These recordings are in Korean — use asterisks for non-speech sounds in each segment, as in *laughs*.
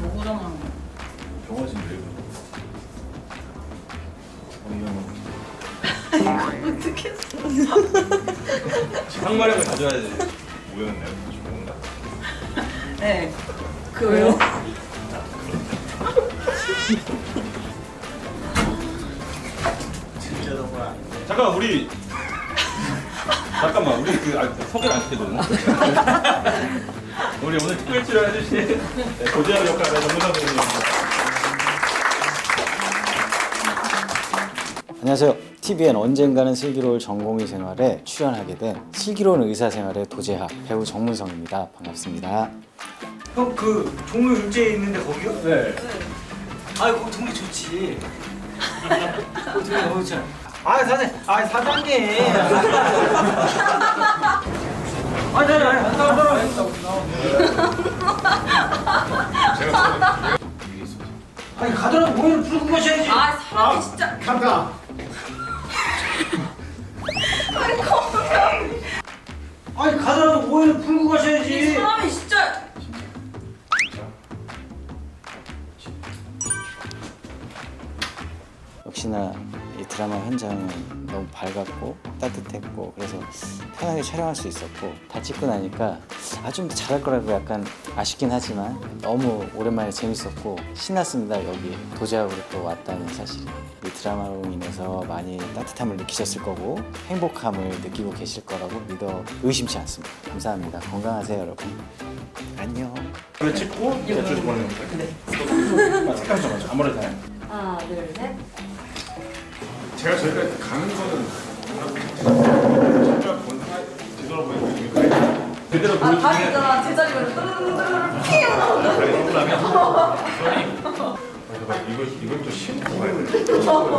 뭐잖아. 병원인데 이거. 어떻게 했어? 항마력을 가져야지. 내가 죽는다. 네. 그 왜요? 진짜 너무 잠깐 우리 잠깐만 우리 그 아, 소개를 안 시켜줬나? *laughs* 우리 오늘 특별 출연해주신 네, 고재현 역할의 정무상 선생님입니다. 안녕하세요. TVN 언젠가는 슬기로울 전공의 생활에 출연하게 된 슬기로운 의사 생활의 도제하 배우 정문성입니다. 반갑습니다. 형 그 종로 일제에 있는데 거기요? 네. 아 거기 동네 좋지. *laughs* 거기 동네 너무 좋아. 아 사장님, 아 사장님. 아니 아니 아니 안 나와. 아니 가더라도 모여를 풀고 가셔야지. 아 사람이 진짜. 잠깐. 현장은 너무 밝았고 따뜻했고 그래서 편하게 촬영할 수 있었고 다 찍고 나니까 아 좀 더 잘할 거라고 약간 아쉽긴 하지만 너무 오랜만에 재밌었고 신났습니다 여기 도제하우로 또 왔다는 사실이 이 드라마로 인해서 많이 따뜻함을 느끼셨을 거고 행복함을 느끼고 계실 거라고 믿어 의심치 않습니다 감사합니다 건강하세요 여러분 안녕 그래 찍고 제출 보내는 거야? 네. 색깔 좀 맞춰. 아무래도 돼. 하나 둘 셋. 제가 저희가 가는 거는 제가 본 뒤돌아보니까 그대로 아 다리 있잖아 제자리로 뚜루루루루 피우. 다리 서울라면 이거 이걸 또가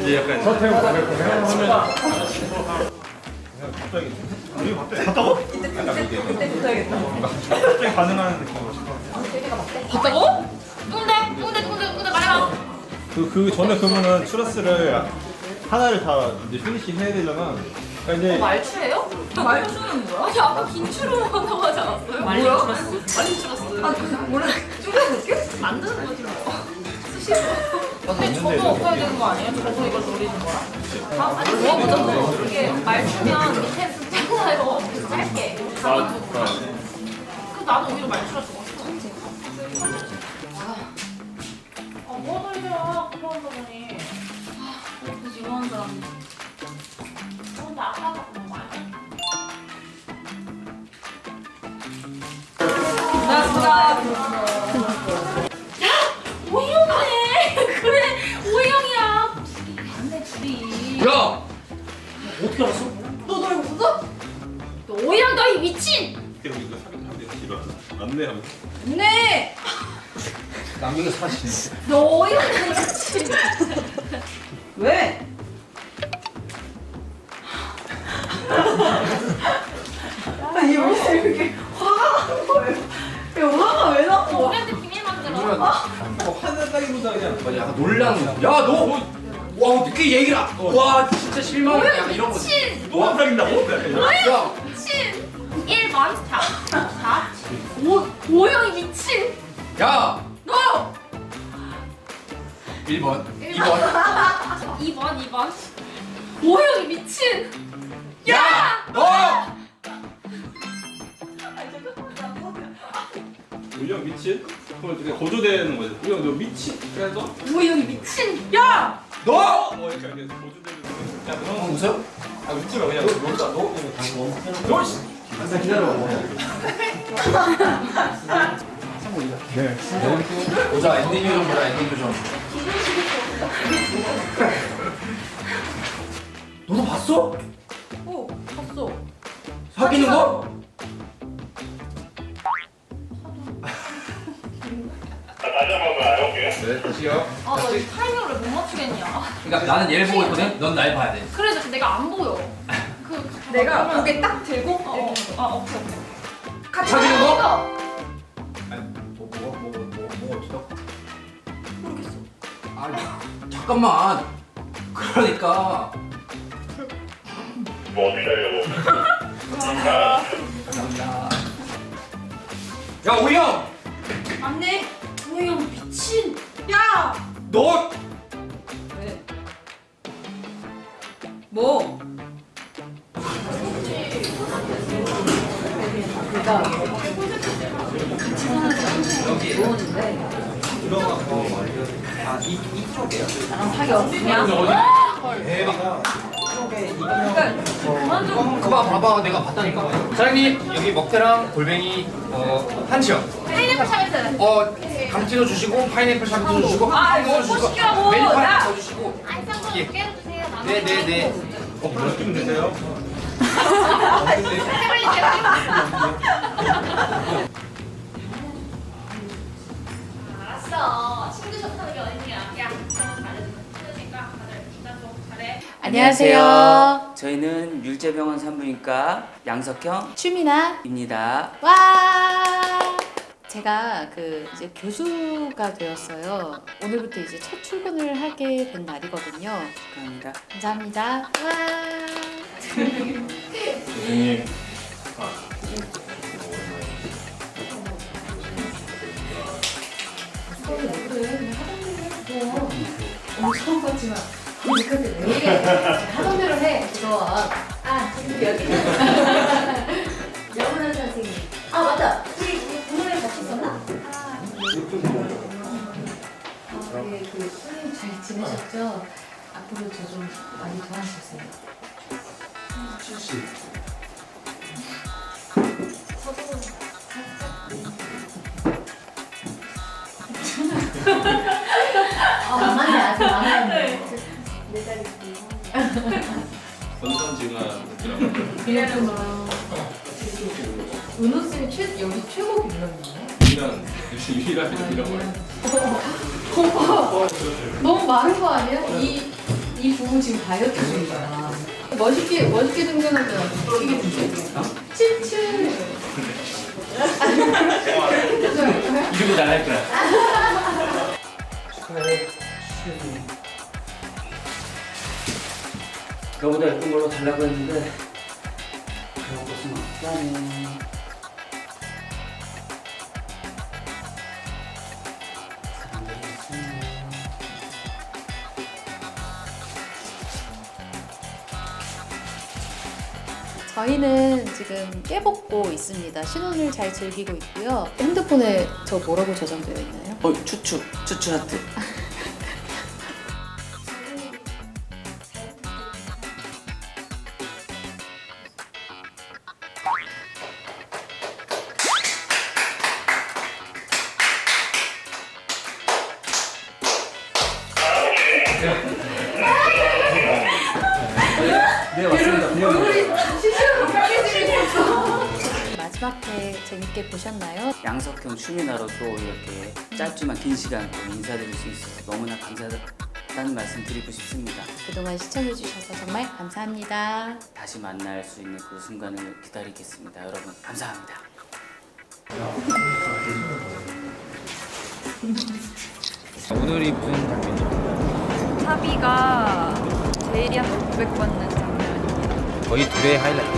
이제 약간 서태웅 갑자기 우리 갑자기 갔다고? 그때 붙어야겠다. 갑자기 반응하는 느낌으로 봤다고? 뚱대 뚱대 뚱대 뚱대 말해봐 그, 그 전에 그러면은 추러스를 하나를 다 이제 피니시 해야 되려면 그러니까 이제 말추예요? 말주는 뭐야? 아니 아까 긴추로 한다고 하지 않았어요? 뭐야? 추러스. 말린 추러스 아 몰라. 쭈그려볼게. 만드는 거지 뭐 *laughs* 스시로 근데 저도 없어야 되는 거 아니에요? 저도 이걸 노리는 거야? 아, 아니 먹어보자 뭐 이게 말추면 밑에 숫자가요? 짧게. 가면 그 나도 오히려 말추라 좋았어. 아뭐 돌려? 그거 한다더니. 아 그지 이거 한 사람. 어, 나 아까 너무 많이 나 진짜. 미친 이거 뒤로 안내하면 네. 남경이 사실. 너 너이 미친 왜? 아니 왜 이렇게 화가 나는 거예요? 이 화가 왜 나? 너 우리한테 비밀 만들어 뭐 화낸다기보다 그냥 맞아 약간 놀라는 거. 야 너! 와 어떻게 얘기를 안... 와 진짜 실망해 약간 이런 거지 미친 또안 사귄다고? 야 미친 1번 자, 자 오, 오형이 미친 야! 너 1번 2번 2번 2번 오형이 미친 야! 너! 우영 미친? 그럼 어떻게 거조되는 거지? 우영 너 미친? 그래서 오형이 미친 야! 너! 어 이렇게 이렇게 거조되는 거. 야 그럼 웃어요? 아 웃지 마 그냥 놀자 너. 너 씨. 한참 기다려봐 보자 엔딩 요정 보자 엔딩 요정. 너도 봤어? 어 봤어. 사귀는 거? 네 다시요. 아 나 이 타이밍을 못 맞추겠냐. 그러니까 나는 얘를 보고 있거든? 넌 날 봐야 돼. 그래서 내가 안 보여. 그 내가 고개 딱 들고 어, 어. 아 오케이 오케이. 같이 사귀는 거? 아니 뭐 뭐가 뭐가 뭐가 뭐가 어쩌다? 아니 잠깐만. 그러니까. 감사합니다. 야 우영, 안돼 우영 미친 야 너 왜? 뭐? 아 이, 이쪽이에요? 나랑 사귀 없냐? 그만 좀 그봐 봐봐 내가 봤다니까. 사장님 여기 먹태랑 골뱅이 어 한치요. 파인애플 샤베트. 어 감튀도 주시고 파인애플 샤브도 주시고 아, 햄버거도 먹고 시키라고. 메뉴판 야. 더 주시고. 아이상도 예. 깨주세요. 네네네. 어 몇쯤 되세요? 알았어. 친구 좋다는 게 어딨냐? 야, 너무 잘해주는 친구니까 다들 인간 좀 잘해. 안녕하세요. 저희는 율제병원 산부인과 양석형입니다. 와 제가 그 이제 교수가 되었어요. 오늘부터 이제 첫 출근을 하게 된 날이거든요. 축하합니다. 감사합니다. 와 선생님. 엄청 컸지만 근데 왜 이래 하던 대로 해 그거 아 지금 여기 영훈 선생님 아 맞다 우리 부모님 같이 있었나? 아 네, 그 선생님 잘 지내셨죠? 앞으로 저 좀 많이 도와주세요 아 많이 아직 많아요 건선징화 은호 쌤이 최 여기 최고 빌런이네. 이런 유일한 *laughs* 이런 걸. 너무 많은 거 아니야? 이, 이 부부 지금 다이어트 중이잖아. 멋있게, 멋있게 등장하면 어떻게 등장해? 칠칠. 이러고 나갈 거야. 축하해. 너보다 예쁜 걸로 달라고 했는데 그런 것은 없다네. 저희는 지금 깨벗고 있습니다. 신혼을 잘 즐기고 있고요. 핸드폰에 저 뭐라고 저장되어 있나요? 어 추추 추추 하트. 재밌게 보셨나요? 양석형 추미나로 또 이렇게 짧지만 긴 시간 또 인사드릴 수 있어서 너무나 감사하다는 말씀 드리고 싶습니다. 그동안 시청해주셔서 정말 감사합니다. 다시 만날 수 있는 그 순간을 기다리겠습니다. 여러분 감사합니다. 오늘 입은 장면이 사비가 제일이 한900 받는 장면입니다. 거의 둘의 하이라이트.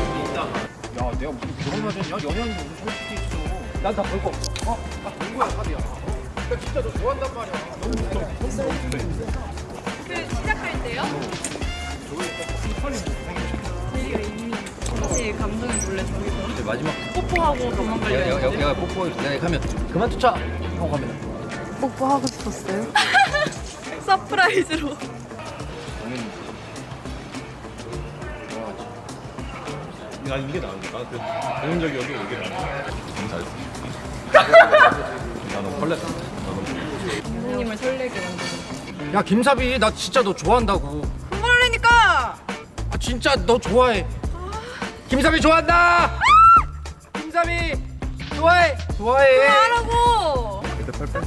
야, 내가 무슨 결혼하자냐? 연연이 무슨 할 수도 있어. 난다 별거 없어. 어? 나 별거야, 사비야. 나 진짜 너 좋아한단 말이야. 너무 좋아. 그 시작할 때요? 제이가 이미 사실 감동이 놀래서 여기서 마지막 뽀뽀하고 도망가려고 내가, 내가 뽀뽀 내가 하면 그만 쫓아 하고 가면 뽀뽀하고 싶었어요? *laughs* 서프라이즈로 난 이게 나은데 나그 전형적이어도 이게 나은 잘했어 나 너무 설렜다 나 너무 부모님을 설레게 만드는 야 김사비 나 진짜 너 좋아한다고. 그러니까 아 진짜 너 좋아해. 김사비 좋아한다. 김사비 좋아해. 좋아해. 하라고 그때 펄펄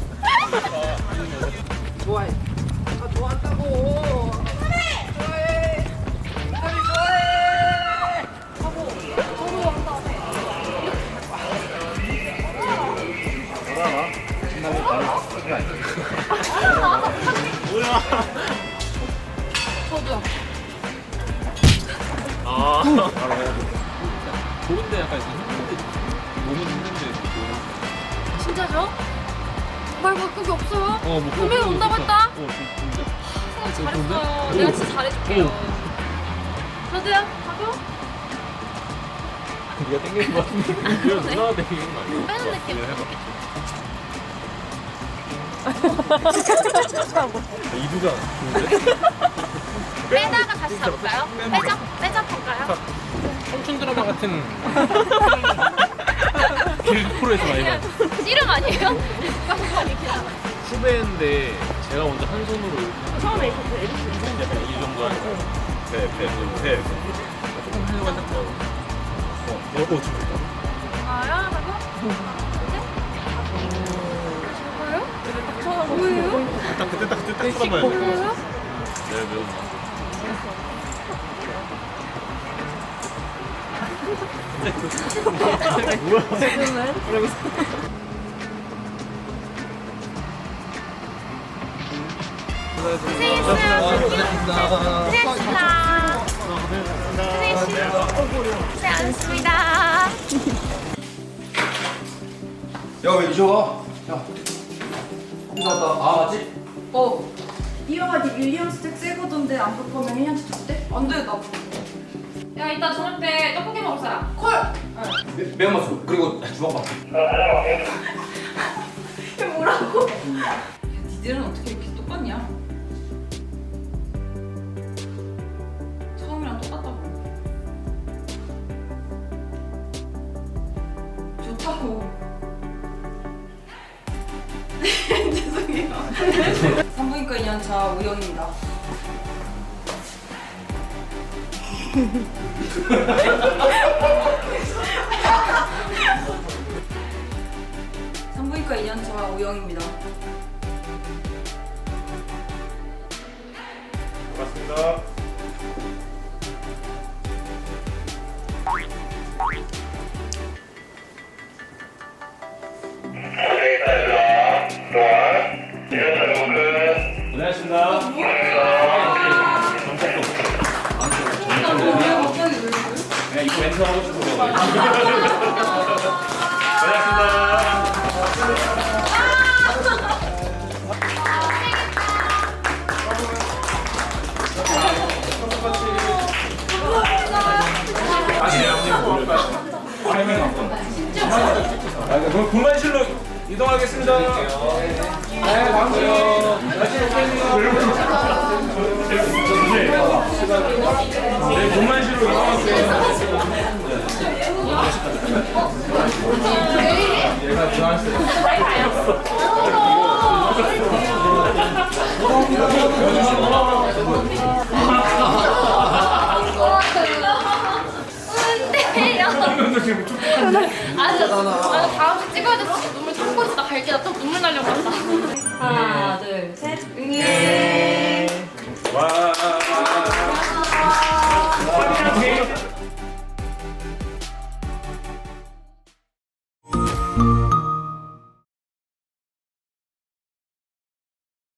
없어요? 어, 뭐 분명히 온다고 했다. 어, 좋은데? 어, 잘했어요. 내가 진짜 잘해줄게요. 저도요. 가고 *laughs* 네가 땡기는 거 같은데 이거 누나가 땡기는 거 아니야? 빼는 느낌. 이두가 좋은데? *laughs* 빼다가 다시 잡을까요? 빼자, 빼자 볼까요? 청춘 드라마 같은 *laughs* 길 프로에서 많이 봐 씨름 아니에요? 후배인데 제가 먼저 한 손으로 처음에 에리스. 약간 이 정도 하는 거야 배, 배, 배 조금 하려고 했는데 어, 어, 어, 아야, 나가? 저거요? 뭐예요? 딱 그때 딱 그때 딱 쳐다봐야 돼 뭐예요? 네, 매운 거. *laughs* 고생했습니다. 고생하셨습니다. 야 왜 이리 와? 야 어디 갔다? 아 맞지? 어. 이 영화 네 윌리엄스 책 새거던데 안 볼 거면 혜연씨 줬대? 안 돼, 나. 야, 이따 저녁 때 떡볶이 먹을 사람. 콜! 매, 매운맛 소 그리고 주먹밥 *laughs* 이게 뭐라고? 야, 니들은 어떻게 이렇게 똑같냐? 산부인과 2년차 우영입니다. *laughs* 산부인과 2년차 오영입니다. 반갑습니다. *laughs* 그럼 군만실로 이동하겠습니다. 네, 반가워요. 네, 군만실로 이동할게요. 근데요. 아, 저, 아, 다음 주 찍어야 돼서 눈물 참고 있어. 나 갈게. 나 또 눈물 나려고 한다. 하나, 둘, 셋. 와.